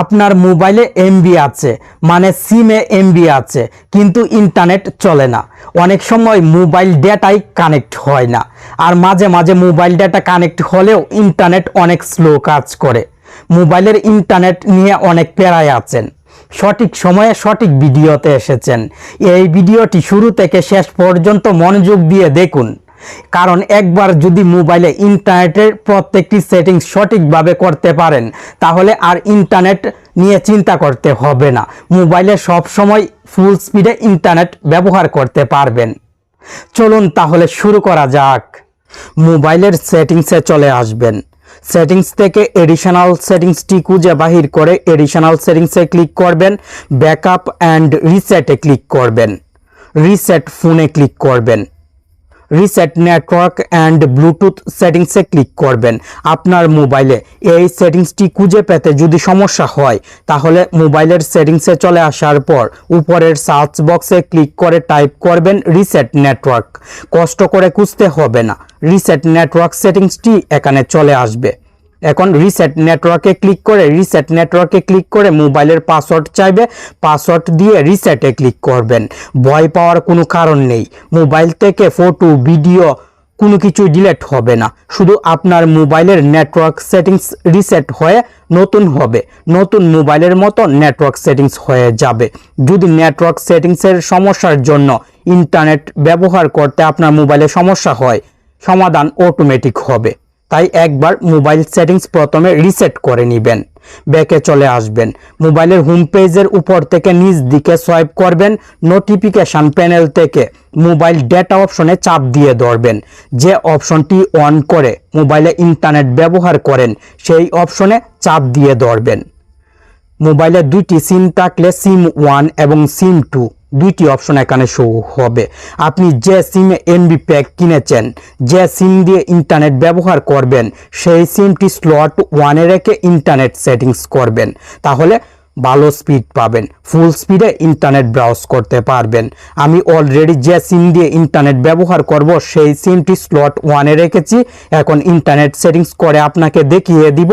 আপনার মোবাইলে এমবি আছে মানে সিমে এমবি আছে, কিন্তু ইন্টারনেট চলে না। অনেক সময় মোবাইল ডেটাই কানেক্ট হয় না, আর মাঝে মাঝে মোবাইল ডেটা কানেক্ট হলেও ইন্টারনেট অনেক স্লো কাজ করে। মোবাইলের ইন্টারনেট নিয়ে অনেক প্যারায় আছেন। সঠিক সময়ে সঠিক ভিডিওতে এসেছেন। এই ভিডিওটি শুরু থেকে শেষ পর্যন্ত মনোযোগ দিয়ে দেখুন। কারণ একবার যদি মোবাইলে ইন্টারনেটের প্রত্যেকটি সেটিংস সঠিকভাবে করতে পারেন, তাহলে আর ইন্টারনেট নিয়ে চিন্তা করতে হবে না। মোবাইলে সব সময় ফুল স্পিডে ইন্টারনেট ব্যবহার করতে পারবেন। চলুন তাহলে শুরু করা যাক। মোবাইলের সেটিংসে চলে আসবেন। সেটিংস থেকে এডিশনাল সেটিংসটি খুঁজে বাহির করে এডিশনাল সেটিংসে ক্লিক করবেন। ব্যাকআপ অ্যান্ড রিসেটে ক্লিক করবেন। রিসেট ফোনে ক্লিক করবেন। রিসেট নেটওয়ার্ক অ্যান্ড ব্লুটুথ সেটিংসে ক্লিক করবেন। আপনার মোবাইলে এই সেটিংসটি খুঁজে পেতে যদি সমস্যা হয়, তাহলে মোবাইলের সেটিংসে চলে আসার পর উপরের সার্চ বক্সে ক্লিক করে টাইপ করবেন রিসেট নেটওয়ার্ক কষ্ট করে খুঁজতে হবে না রিসেট নেটওয়ার্ক সেটিংসটি এখানে চলে আসবে। এখন রিসেট নেটওয়ার্কে ক্লিক করে রিসেট নেটওয়ার্কে ক্লিক করে মোবাইলের পাসওয়ার্ড চাইবে পাসওয়ার্ড দিয়ে রিসেটে ক্লিক করবেন। ভয় পাওয়ার কোনো কারণ নেই। মোবাইল থেকে ফটো ভিডিও কোনো কিছু ডিলেট হবে না। শুধু আপনার মোবাইলের নেটওয়ার্ক সেটিংস রিসেট হয়ে নতুন হবে। নতুন মোবাইলের মতো নেটওয়ার্ক সেটিংস হয়ে যাবে। যদি নেটওয়ার্ক সেটিংসের সমস্যার জন্য ইন্টারনেট ব্যবহার করতে আপনার মোবাইলে সমস্যা হয়, সমাধান অটোমেটিক হবে। তাই একবার মোবাইল সেটিংস প্রথমে রিসেট করে নেবেন। ব্যাকে চলে আসবেন। মোবাইলের হোম পেজের উপর থেকে নিজ দিকে সোয়াইপ করবেন, নোটিফিকেশন প্যানেল থেকে মোবাইল ডেটা অপশনে চাপ দিয়ে ধরবেন। যে অপশনটি অন করে মোবাইলে ইন্টারনেট ব্যবহার করেন, সেই অপশনে চাপ দিয়ে ধরবেন। মোবাইলে দুইটি সিম থাকলে সিম ওয়ান এবং সিম টু। দুইটি অপশন এখানে শো হবে। আপনি যে সিমে এমবি প্যাক কিনেছেন, যে সিম দিয়ে ইন্টারনেট ব্যবহার করবেন, সেই সিমটি স্লট ওয়ানে রেখে ইন্টারনেট সেটিংস করবেন। তাহলে ভালো স্পিড পাবেন ফুল স্পিডে ইন্টারনেট ব্রাউজ করতে পারবেন। আমি অলরেডি যে সিম দিয়ে ইন্টারনেট ব্যবহার করব, সেই সিমটি স্লট ওয়ানে রেখেছি। এখন ইন্টারনেট সেটিংস করে আপনাকে দেখিয়ে দিব,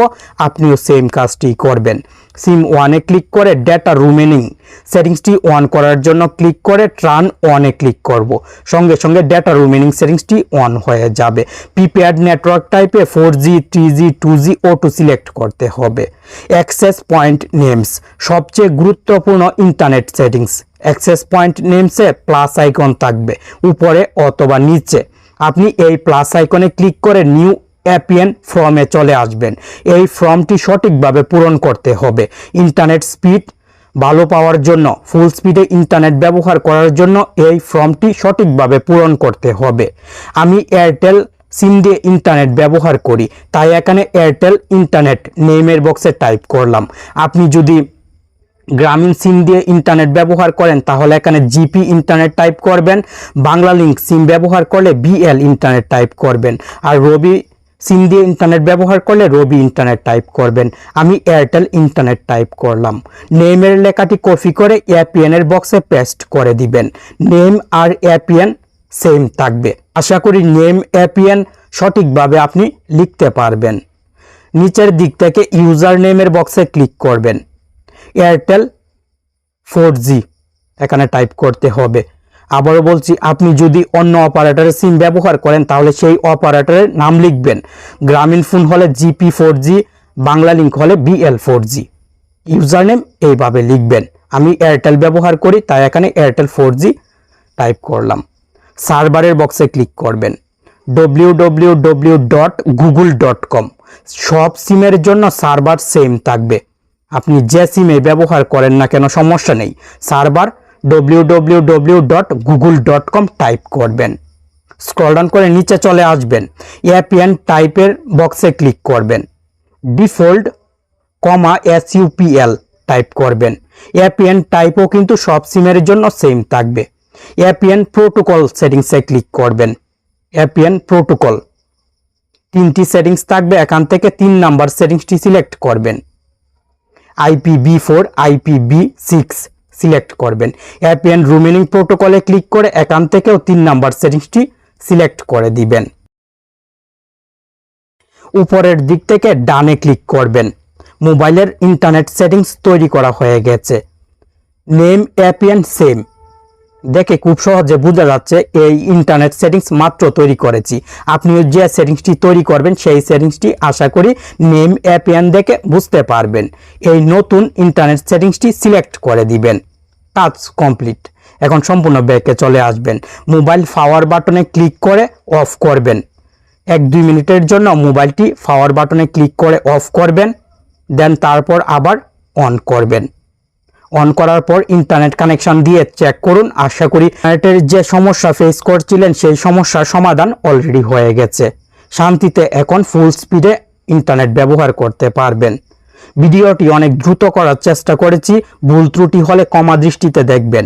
আপনিও সেম কাজটি করবেন। সিম ওয়ানে ক্লিক করে ডেটা রুমেনিং সেটিংসটি অন করার জন্য ক্লিক করে ট্রান অনে ক্লিক করব। সঙ্গে সঙ্গে ডেটা রুমেনিং সেটিংসটি অন হয়ে যাবে। প্রিপেয়ার্ড নেটওয়ার্ক টাইপে four G three G two G auto select করতে হবে। অ্যাক্সেস পয়েন্ট নেমস সবচেয়ে গুরুত্বপূর্ণ ইন্টারনেট সেটিংস অ্যাক্সেস পয়েন্ট নেমসে প্লাস আইকন থাকবে, উপরে অথবা নিচে। আপনি এই প্লাস আইকনে ক্লিক করে নিউ অ্যাপিএন ফর্মে চলে আসবেন। এই ফর্মটি সঠিকভাবে পূরণ করতে হবে। ইন্টারনেট স্পিড ভালো পাওয়ার জন্য ফুল স্পিডে ইন্টারনেট ব্যবহার করার জন্য এই ফর্মটি সঠিকভাবে পূরণ করতে হবে। আমি এয়ারটেল সিম দিয়ে ইন্টারনেট ব্যবহার করি, তাই এখানে এয়ারটেল ইন্টারনেট নেমের বক্সে টাইপ করলাম। আপনি যদি গ্রামীণ সিম দিয়ে ইন্টারনেট ব্যবহার করেন, তাহলে এখানে জিপি ইন্টারনেট টাইপ করবেন, বাংলা লিঙ্ক সিম ব্যবহার করলে বিএল ইন্টারনেট টাইপ করবেন। আর রবি সিম দিয়ে ইন্টারনেট ব্যবহার করলে রবি ইন্টারনেট টাইপ করবেন। আমি এয়ারটেল ইন্টারনেট টাইপ করলাম। নেমের লেখাটি কপি করে এর বক্সে পেস্ট করে দিবেন। নেম আর এপিএন সেম থাকবে। আশা করি নেম এপিএন সঠিকভাবে আপনি লিখতে পারবেন। নিচের দিক থেকে ইউজার নেমের বক্সে ক্লিক করবেন। এয়ারটেল ফোর জি এখানে টাইপ করতে হবে। আবারও বলছি, আপনি যদি অন্য অপারেটরের সিম ব্যবহার করেন, তাহলে সেই অপারেটরের নাম লিখবেন। গ্রামীণ ফোন হলে GP four G, Bangla link হলে BL four G. User name এইভাবে লিখবেন। আমি এয়ারটেল ব্যবহার করি, তাই এখানে এয়ারটেল ফোর জি টাইপ করলাম। সার্ভারের বক্সে ক্লিক করবেন। W W W dot Google dot com. সব সিমের জন্য সার্ভার সেম থাকবে। আপনি যে সিমে ব্যবহার করেন না কেন, সমস্যা নেই। Server W dot Google dot com type করবেন। স্ক্রল ডাউন করে নিচে চলে আসবেন। এপিএন টাইপের বক্সে ক্লিক করবেন। Default comma S UPL type করবেন। এপিএন টাইপও কিন্তু সব সিমের জন্য সেম থাকবে। এপিএন প্রোটোকল সেটিংসে ক্লিক করবেন। এপিএন প্রোটোকল তিনটি সেটিংস থাকবে। এখান থেকে তিন নাম্বার সেটিংসটি সিলেক্ট করবেন। IPV four IPV six select করবেন। অ্যাপিয়ান রুমিনিং প্রোটোকলে ক্লিক করে এখান থেকেও তিন নাম্বার সেটিংসটি সিলেক্ট করে দিবেন। উপরের দিক থেকে ডানে ক্লিক করবেন। মোবাইলের ইন্টারনেট সেটিংস তৈরি করা হয়ে গেছে। নেম অ্যাপিয়ান সেম দেখে খুব সহজে বোঝা যাচ্ছে এই ইন্টারনেট সেটিংস মাত্র তৈরি করেছি। আপনিও যে সেটিংসটি তৈরি করবেন, সেই সেটিংসটি আশা করি নেম অ্যাপিয়ান দেখে বুঝতে পারবেন। এই নতুন ইন্টারনেট সেটিংসটি সিলেক্ট করে দিবেন। কাজ কমপ্লিট এখন সম্পূর্ণ ব্যাকে চলে আসবেন। মোবাইল পাওয়ার বাটনে ক্লিক করে অফ করবেন। এক দুই মিনিটের জন্য মোবাইলটি পাওয়ার বাটনে ক্লিক করে অফ করবেন। দেন তারপর আবার অন করবেন। অন করার পর ইন্টারনেট কানেকশন দিয়ে চেক করুন। আশা করি ইন্টারনেটের যে সমস্যা ফেস করছিলেন, সেই সমস্যার সমাধান অলরেডি হয়ে গেছে। শান্তিতে এখন ফুল স্পিডে ইন্টারনেট ব্যবহার করতে পারবেন। ভিডিওটি অনেক দ্রুত করার চেষ্টা করেছি। ভুল ত্রুটি হলে কমা দৃষ্টিতে দেখবেন।